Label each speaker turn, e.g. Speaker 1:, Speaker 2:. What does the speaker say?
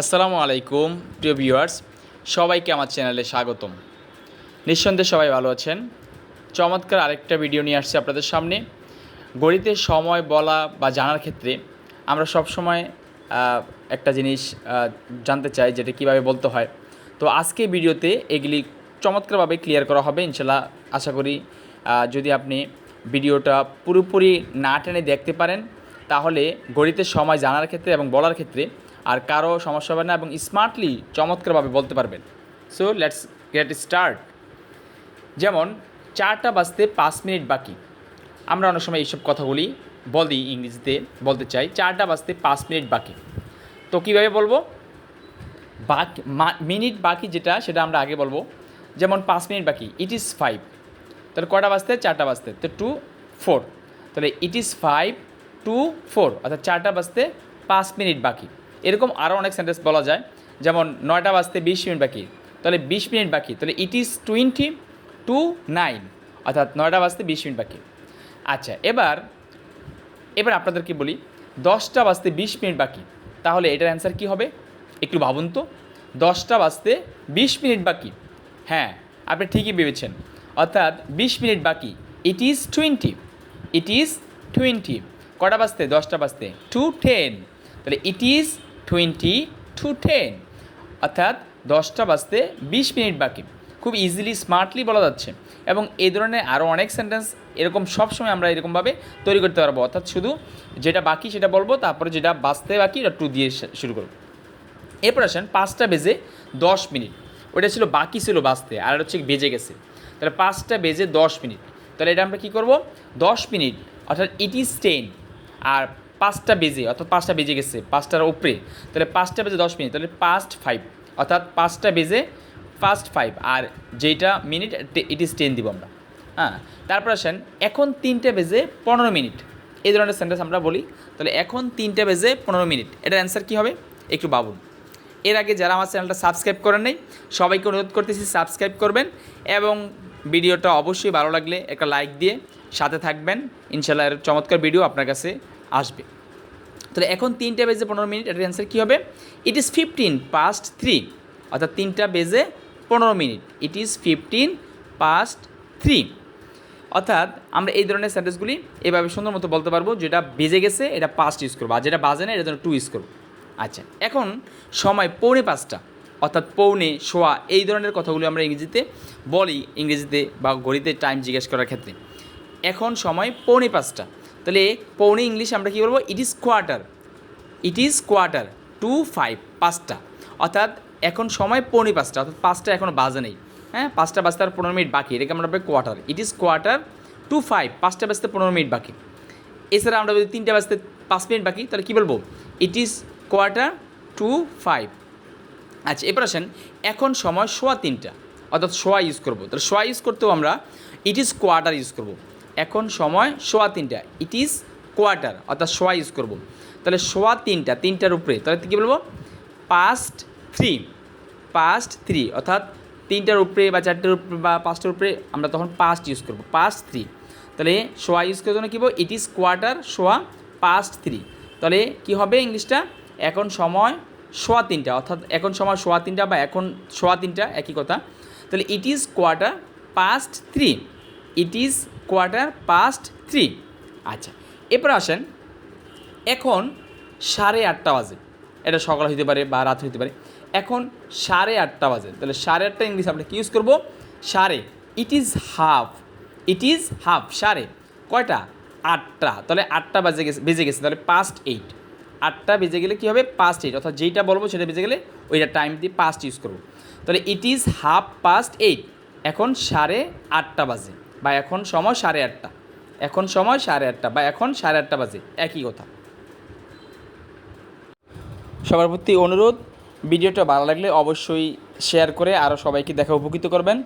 Speaker 1: আসসালামু আলাইকুম, প্রিয় ভিউয়ার্স, সবাইকে আমার চ্যানেলে স্বাগতম। নিঃসন্দেহে সবাই ভালো আছেন। চমৎকার আরেকটা ভিডিও নিয়ে আসছে আপনাদের সামনে। গণিতের সময় বলা বা জানার ক্ষেত্রে আমরা সব সময় একটা জিনিস জানতে চাই যেটা কীভাবে বলতে হয়। তো আজকে ভিডিওতে এগুলি চমৎকারভাবে ক্লিয়ার করা হবে ইনশাল্লাহ আশা করি যদি আপনি ভিডিওটা পুরোপুরি না টেনে দেখতে পারেন, তাহলে গণিতের সময় জানার ক্ষেত্রে এবং বলার ক্ষেত্রে আর কারও সমস্যা হবে না এবং স্মার্টলি চমৎকারভাবে বলতে পারবেন। সো লেটস গেট স্টার্ট যেমন, চারটা বাজতে পাঁচ মিনিট বাকি। আমরা অনেক সময় এইসব কথাগুলি বলি ইংরেজিতে, বলতে চাই, চারটা বাজতে পাঁচ মিনিট বাকি। তো কীভাবে বলব? বাকি মিনিট বাকি যেটা, সেটা আমরা আগে বলব। যেমন, পাঁচ মিনিট বাকি ইট ইজ ফাইভ তাহলে কটা বাজতে? চারটা বাজতে। তো টু ফোর তাহলে it is five to four অর্থাৎ চারটা বাজতে পাঁচ মিনিট বাকি। এরকম আরও অনেক সেন্টেন্স বলা যায়। যেমন, নয়টা বাজতে বিশ মিনিট বাকি। তাহলে বিশ মিনিট বাকি। তাহলে it is twenty to nine অর্থাৎ নয়টা বাজতে বিশ মিনিট বাকি। আচ্ছা এবার এবার আপনাদেরকে বলি, দশটা বাজতে বিশ মিনিট বাকি। তাহলে এটার অ্যান্সার কী হবে? একটু ভাবুন তো। দশটা বাজতে বিশ মিনিট বাকি। হ্যাঁ আপনি ঠিকই ভেবেছেন। অর্থাৎ বিশ মিনিট বাকি। It is twenty it is twenty কটা বাজতে? দশটা বাজতে। টু টেন তাহলে it is twenty to ten. অর্থাৎ দশটা বাজতে বিশ মিনিট বাকি। খুব ইজিলি স্মার্টলি বলা যাচ্ছে। এবং এই ধরনের আরও অনেক সেন্টেন্স এরকম সবসময় আমরা এরকমভাবে তৈরি করতে পারব। অর্থাৎ শুধু যেটা বাকি সেটা বলব, তারপরে যেটা বাঁচতে বাকি ওটা টু দিয়ে শুরু করব। এরপর আসেন পাঁচটা বেজে দশ মিনিট। ওটা ছিল, বাকি ছিল বাঁচতে, আর হচ্ছে বেজে গেছে। তাহলে পাঁচটা বেজে দশ মিনিট। তাহলে এটা আমরা কী করব? দশ মিনিট, অর্থাৎ ইট ইজ টেন আর পাঁচটা বেজে, অর্থাৎ পাঁচটা বেজে গেছে, পাঁচটার উপরে। তাহলে পাঁচটা বেজে দশ মিনিট, তাহলে পাস্ট ফাইভ অর্থাৎ পাঁচটা বেজে ফার্স্ট ফাইভ আর যেটা মিনিট ইট ইজ টেন দিব আমরা। হ্যাঁ তারপর আসেন, এখন তিনটে বেজে পনেরো মিনিট। এই ধরনের সেন্টেন্স আমরা বলি, তাহলে এখন তিনটে বেজে পনেরো মিনিট। এটার অ্যান্সার কী হবে? একটু ভাবুন। এর আগে যারা আমার চ্যানেলটা সাবস্ক্রাইব করেন নাই, সবাইকে অনুরোধ করতেছি সাবস্ক্রাইব করবেন এবং ভিডিওটা অবশ্যই ভালো লাগলে একটা লাইক দিয়ে সাথে থাকবেন। ইনশাল্লাহ চমৎকার ভিডিও আপনার কাছে আসবে। তাহলে এখন তিনটা বেজে পনেরো মিনিট, এটার অ্যান্সার কী হবে? It is fifteen past three অর্থাৎ তিনটা বেজে পনেরো minute. It is fifteen past three অর্থাৎ আমরা এই ধরনের সেন্টেন্সগুলি এভাবে সুন্দর মতো বলতে পারব, যেটা বেজে গেছে, এটা পাস্ট ইউজ করব, আর যেটা বাজে না এটা জন্য টু ইউজ করব। আচ্ছা এখন সময় পৌনে পাঁচটা, অর্থাৎ পৌনে শোয়া, এই ধরনের কথাগুলো আমরা ইংরেজিতে বলি, ইংরেজিতে বা গণিতে টাইম জিজ্ঞেস করার ক্ষেত্রে। এখন সময় পৌনে পাঁচটা। তাহলে পৌনে ইংলিশ আমরা কী বলব? It is quarter it is quarter to five পাঁচটা। অর্থাৎ এখন সময় পৌনে পাঁচটা, অর্থাৎ পাঁচটা এখনও বাজে নেই। হ্যাঁ পাঁচটা বাজতে আর পনেরো মিনিট বাকি, এটাকে আমরা quarter it is quarter to five পাঁচটা বাজতে পনেরো মিনিট বাকি। এছাড়া আমরা যদি তিনটা বাজতে পাঁচ মিনিট বাকি, তাহলে কী বলব? It is quarter to five আচ্ছা এবার আসেন, এখন সময় সোয়া তিনটা। অর্থাৎ সোয়া ইউজ করব। তাহলে সোয়া ইউজ করতেও আমরা ইট ইজ কোয়ার্টার ইউজ করব। এখন সময় সোয়া তিনটা ইট ইজ কোয়ার্টার অর্থাৎ সোয়া ইউজ করব। তাহলে সোয়া তিনটা, তিনটার উপরে, তাহলে কী বলব? পাস্ট থ্রি পাস্ট থ্রি অর্থাৎ তিনটার উপরে বা চারটার উপরে বা পাঁচটার উপরে আমরা তখন পাস্ট ইউজ করব পাস্ট থ্রি তাহলে সোয়া ইউজ করার জন্য কী বলব? ইট ইজ কোয়ার্টার সোয়া পাস্ট থ্রি তাহলে কী হবে ইংলিশটা? এখন সময় সোয়া তিনটা, অর্থাৎ এখন সময় সোয়া তিনটা বা এখন সোয়া তিনটা, একই কথা। তাহলে it is quarter past three it is quarter past three আচ্ছা এরপর আসেন, এখন সাড়ে আটটা বাজে। এটা সকাল হইতে পারে বা রাত হইতে পারে। এখন সাড়ে আটটা বাজে। তাহলে সাড়ে আটটা ইংলিশ আমরা কি ইউজ করব? সাড়ে। It is half it is half সাড়ে। কয়টা? আটটা। তাহলে আটটা বাজে গেছে বেজে গেছে। তাহলে পাস্ট এইট আটটা বেজে গেলে কী হবে? পাস্ট এইট অর্থাৎ যেইটা বলব সেটা বেজে গেলে ওইটা টাইম দিয়ে পাস্ট ইউজ করব। তাহলে it is half past eight এখন সাড়ে আটটা বাজে। বা এখন সময় সাড়ে আটটা। এখন সময় সাড়ে আটটা বা এখন সাড়ে আটটা বাজে, একই কথা। সবার প্রতি অনুরোধ, ভিডিওটা ভালো লাগলে অবশ্যই শেয়ার করে আরও সবাইকে দেখা উপকৃত করবেন।